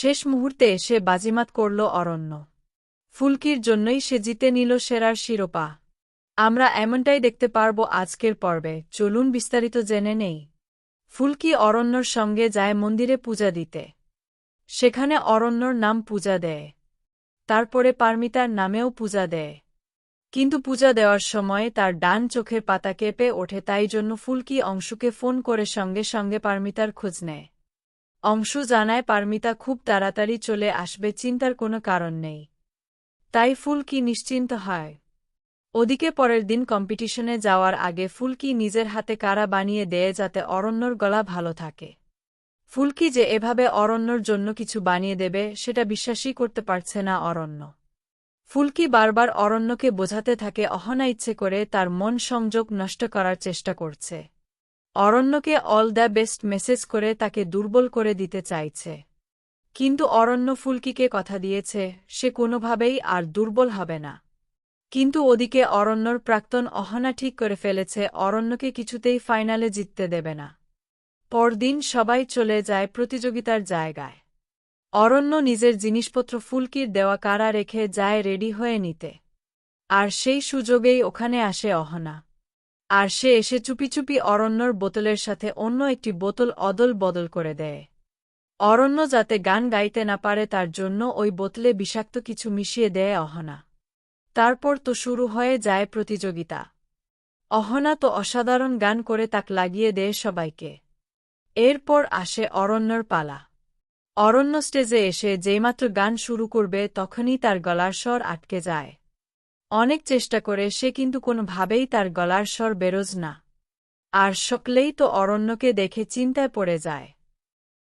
শেষ মুহূর্তে এসে বাজিমাত করল অরণ্য। ফুলকির জন্যই সে জিতে নিল সেরার শিরোপা। আমরা এমনটাই দেখতে পারব আজকের পর্বে, চলুন বিস্তারিত জেনে নেই। ফুলকি অরণ্যর সঙ্গে যায় মন্দিরে পূজা দিতে। সেখানে অরণ্যর নাম পূজা দেয়। তারপরে পারমিতার নামেও পূজা দেয়। কিন্তু পূজা দেওয়ার সময় তার ডান চোখের পাতা কেঁপে ওঠে, তাই জন্য ফুলকি অংশুকে ফোন করে সঙ্গে সঙ্গে পারমিতার খোঁজ নেয়। অংশু জানায় পারমিতা খুব তাড়াতাড়ি চলে আসবে, চিন্তার কোনো কারণ নেই। তাই ফুলকি নিশ্চিন্ত হয়। ওদিকে পরের দিন কম্পিটিশনে যাওয়ার আগে ফুলকি নিজের হাতে কারা বানিয়ে দেয় যাতে অরণ্যর গলা ভালো থাকে। ফুলকি যে এভাবে অরণ্যর জন্য কিছু বানিয়ে দেবে, সেটা বিশ্বাসই করতে পারছে না অরণ্য। ফুলকি বারবার অরণ্যকে বোঝাতে থাকে, অহনা ইচ্ছে করে তার মন সংযোগ নষ্ট করার চেষ্টা করছে। অরণ্যকে অল দ্য বেস্ট মেসেজ করে তাকে দুর্বল করে দিতে চাইছে। কিন্তু অরণ্য ফুলকিকে কথা দিয়েছে, সে কোনোভাবেই আর দুর্বল হবে না। কিন্তু ওদিকে অরণ্যর প্রাক্তন অহনা ঠিক করে ফেলেছে, অরণ্যকে কিছুতেই ফাইনালে জিততে দেবে না। পরদিন সবাই চলে যায় প্রতিযোগিতার জায়গায়। অরণ্য নিজের জিনিসপত্র ফুলকির দেওয়া কারা রেখে যায় রেডি হয়ে নিতে। আর সেই সুযোগেই ওখানে আসে অহনা। আর সে এসে চুপি চুপি অরণ্যর বোতলের সাথে অন্য একটি বোতল অদল বদল করে দেয়। অরণ্য যাতে গান গাইতে না পারে তার জন্য ওই বোতলে বিষাক্ত কিছু মিশিয়ে দেয় অহনা। তারপর তো শুরু হয়ে যায় প্রতিযোগিতা। অহনা তো অসাধারণ গান করে তাক লাগিয়ে দেয় সবাইকে। এরপর আসে অরণ্যর পালা। অরণ্য স্টেজে এসে যেইমাত্র গান শুরু করবে তখনই তার গলার স্বর আটকে যায়। অনেক চেষ্টা করে সে কিন্তু কোনোভাবেই তার গলার স্বর বেরোজ না। আর সকলেই তো অরণ্যকে দেখে চিন্তায় পড়ে যায়।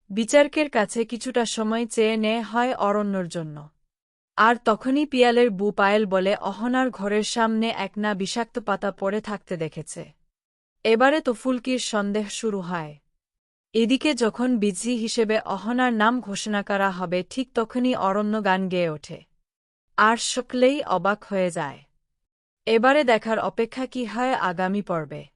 বিচারকের কাছে কিছুটা সময় চেয়ে নেয় হয় অরণ্যর জন্য। আর তখনই পিয়ালের বু পায়েল বলে অহনার ঘরের সামনে এক না বিষাক্ত পাতা পড়ে থাকতে দেখেছে। এবারে তো ফুলকির সন্দেহ শুরু হয়। এদিকে যখন বিজি হিসেবে অহনার নাম ঘোষণা করা হবে ঠিক তখনই অরণ্য গান গেয়ে ওঠে। আর সকলেই অবাক হয়ে যায়। এবারে দেখার অপেক্ষা কি হয় আগামী পর্বে।